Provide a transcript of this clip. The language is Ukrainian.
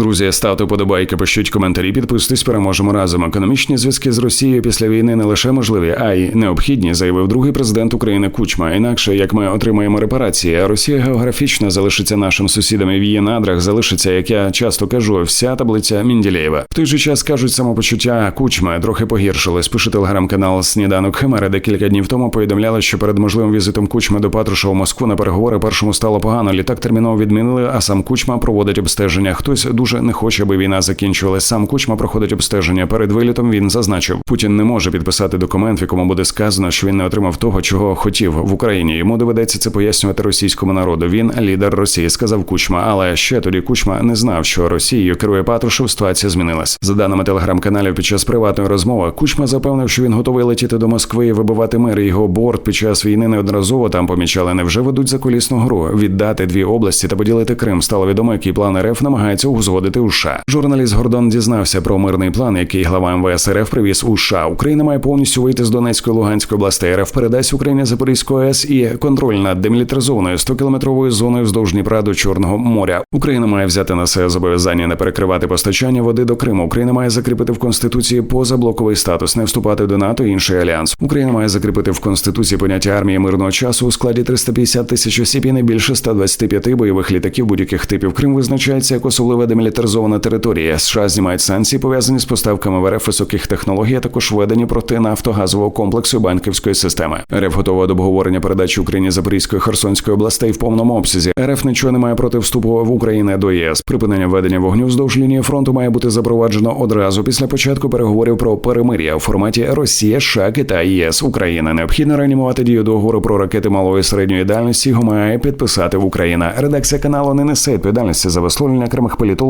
Друзі, ставте подобайки, пишіть коментарі, підписуйтесь, переможемо разом. Економічні зв'язки з Росією після війни не лише можливі, а й необхідні, заявив другий президент України Кучма. Інакше як ми отримаємо репарації, а Росія географічно залишиться нашим сусідом і в її надрах, залишиться, як я часто кажу, вся таблиця Мінділєєва. В той же час кажуть, самопочуття Кучми трохи погіршилось. Пише телеграм-канал Сніданок Химери, де кілька днів тому повідомляли, що перед можливим візитом Кучми до Патрушева в Москву на переговори першому стало погано. Літак терміново відмінили, а сам Кучма проводить обстеження. Хтось дуже не хоче, аби війна закінчувалась. Сам Кучма проходить обстеження. Перед вилітом він зазначив, Путін не може підписати документ, в якому буде сказано, що він не отримав того, чого хотів в Україні. Йому доведеться це пояснювати російському народу. Він лідер Росії, сказав Кучма. Але ще тоді Кучма не знав, що Росією керує Патрушев. Ситуація змінилась. За даними телеграм-каналів, під час приватної розмови Кучма запевнив, що він готовий летіти до Москви і вибивати мир. Його борт під час війни неодноразово там помічали. Невже ведуть закулісну гру віддати дві області та поділити Крим? Стало відомо, який план РФ намагається узгодити у США. Журналіст Гордон дізнався про мирний план, який глава МВС РФ привіз у США. Україна має повністю вийти з Донецької Луганської областей. РФ передасть Україні Запорізьку АЕС і контроль над демілітаризованою 100-кілометровою зоною вздовж Дніпра до Чорного моря. Україна має взяти на себе зобов'язання не перекривати постачання води до Криму. Україна має закріпити в конституції позаблоковий статус, не вступати до НАТО і інший альянс. Україна має закріпити в конституції поняття армії мирного часу у складі 350 тисяч осіб і не більше 125 бойових літаків будь-яких типів. Крим визначається як особливо демілітаризована територія. США знімають санкції пов'язані з поставками в РФ високих технологій, а також введені проти нафтогазового комплексу банківської системи. РФ готова до обговорення передачі Україні Запорізької Херсонської областей в повному обсязі. РФ нічого не має проти вступу в Україну до ЄС. Припинення ведення вогню вздовж лінії фронту має бути запроваджено одразу після початку переговорів про перемир'я у форматі Росія, США, Китай, ЄС, Україна. Необхідно реанімувати дію договору про ракети малої і середньої дальності. Його має підписати в Україна. Редакція каналу не несе відповідальності за висловлення окремих політологів,